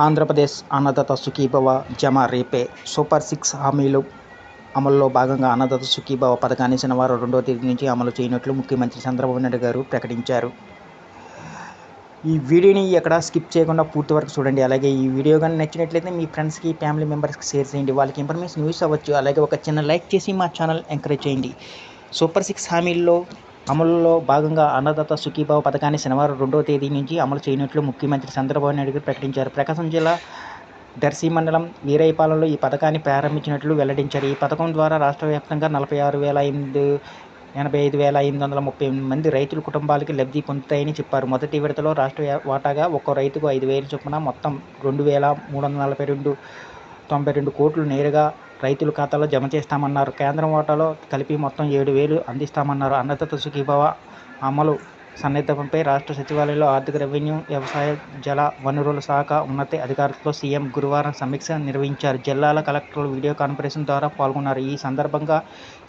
ఆంధ్రప్రదేశ్ అన్నదాత సుఖీభవ జమ రేపే super six హామీలు అమల్లో భాగంగా అన్నదాత సుఖీభవ పథకాన్ని శనివారం రెండవ తేదీ నుంచి అమలు చేయనట్లు ముఖ్యమంత్రి చంద్రబాబు నాయుడు గారు ప్రకటించారు. ఈ వీడియోని ఎక్కడ స్కిప్ చేయకుండా పూర్తి వరకు చూడండి. అలాగే ఈ వీడియో కానీ నచ్చినట్లయితే మీ ఫ్రెండ్స్కి ఫ్యామిలీ మెంబర్స్కి షేర్ చేయండి. వాళ్ళకి ఇన్ఫర్మేషన్ యూస్ అవ్వచ్చు. అలాగే ఒక చిన్న లైక్ చేసి మా ఛానల్ ఎంకరేజ్ చేయండి. సూపర్ సిక్స్ హామీల్లో అమలులో భాగంగా అన్నదాత సుఖీభావ పథకాన్ని శనివారం రెండవ తేదీ నుంచి అమలు చేయనున్నట్లు ముఖ్యమంత్రి చంద్రబాబు నాయుడు ప్రకటించారు. ప్రకాశం జిల్లా దర్శి మండలం వీరయ్యపాలెంలో ఈ పథకాన్ని ప్రారంభించినట్లు వెల్లడించారు. ఈ పథకం ద్వారా రాష్ట్ర వ్యాప్తంగా నలభై ఆరు వేల ఎనిమిది ఎనభై ఐదు వేల ఎనిమిది వందల ముప్పై ఎనిమిది మంది రైతుల కుటుంబాలకి లబ్ధి పొందుతాయని చెప్పారు. మొదటి విడతలో రాష్ట్ర వాటాగా ఒక్కో రైతుకు ఐదు వేలు చొప్పున మొత్తం రెండు వేల మూడు వందల నలభై రెండు తొంభై రెండు కోట్లు నేరుగా రైతుల ఖాతాలో జమ చేస్తామన్నారు. కేంద్రం వాటాలో కలిపి మొత్తం ఏడు వేలు అందిస్తామన్నారు. అన్నదాత సుఖీభవ అమలు సన్నిహితంపై రాష్ట్ర సచివాలయంలో ఆర్థిక రెవెన్యూ వ్యవసాయ జల వనరుల శాఖ ఉన్నత అధికారులతో సీఎం గురువారం సమీక్ష నిర్వహించారు. జిల్లాల కలెక్టర్లు వీడియో కాన్ఫరెన్స్ ద్వారా పాల్గొన్నారు. ఈ సందర్భంగా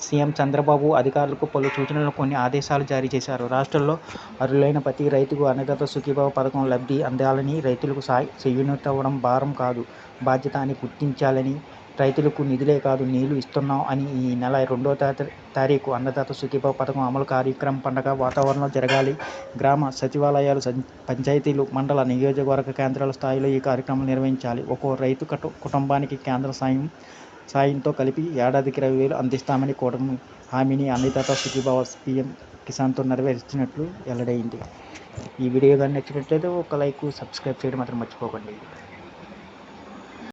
సీఎం చంద్రబాబు అధికారులకు పలు సూచనలు కొన్ని ఆదేశాలు జారీ చేశారు. రాష్ట్రంలో అరులైన ప్రతి రైతుకు అన్నదాత సుఖీభావ పథకం లబ్ధి అందాలని రైతులకు సాయ చేయూతవ్వడం భారం కాదు. బాధ్యత అని గుర్తించాలని రైతులకు నిధులే కాదు నీళ్ళు ఇస్తున్నాం అని ఈ నెల రెండో తారీఖు అన్నదాత సుఖీభావ పథకం అమలు కార్యక్రమం పండగ వాతావరణంలో జరగాలి. గ్రామ సచివాలయాలు పంచాయతీలు మండల నియోజకవర్గ కేంద్రాల స్థాయిలో ఈ కార్యక్రమం నిర్వహించాలి. ఒక్కో రైతు కటు కుటుంబానికి కేంద్ర సాయం సాయంతో కలిపి ఏడాదికి ఇరవై వేలు అందిస్తామని కూటమి హామీని అన్నదాత సుఖీభావ పీఎం కిసాన్తో నెరవేర్చినట్లు వెల్లడైంది. ఈ వీడియో కానీ నచ్చినట్లయితే ఒక లైక్ సబ్స్క్రైబ్ చేయడం మాత్రం మర్చిపోకండి.